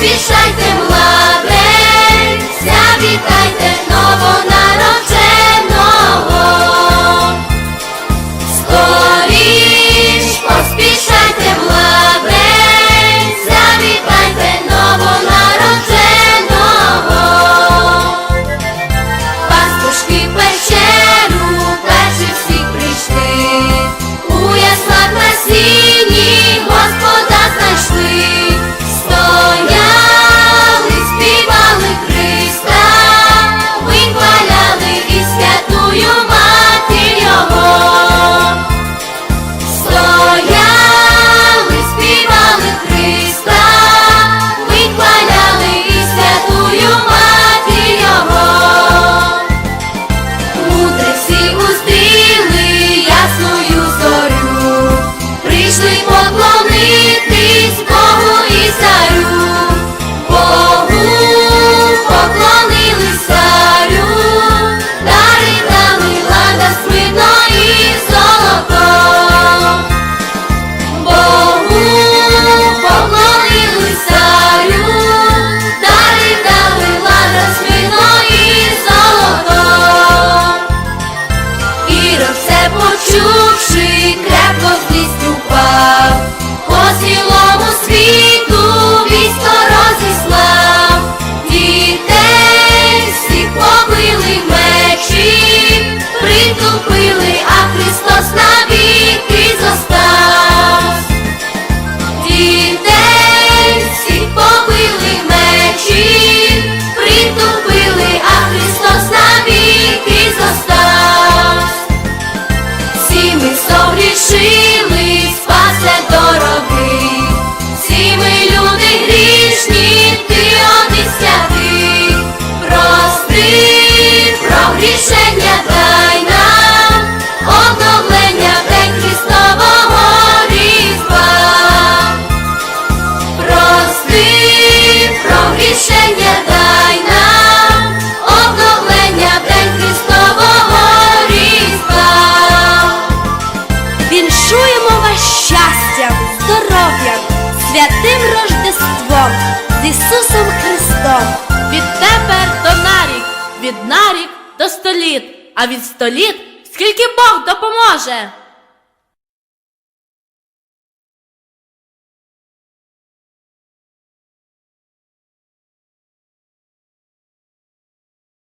пішла. святим Рождеством, з Ісусом Христом. Відтепер до нарік, від нарік до століт, а від століт скільки Бог допоможе.